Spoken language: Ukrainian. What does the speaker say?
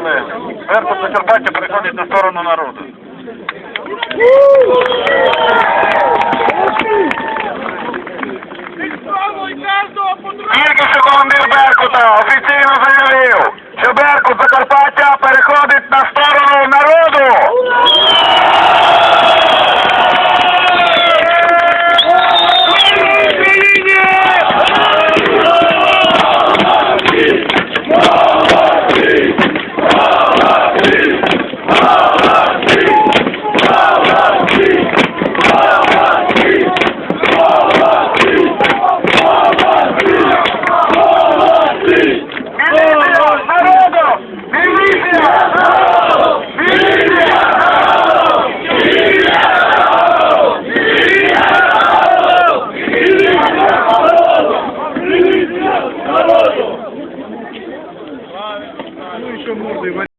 вийшли. Беркут Закарпаття переходить на сторону народу. Тільки що командир Беркута офіційно заявив, що Беркут Закарпаття Міліція! Міліція!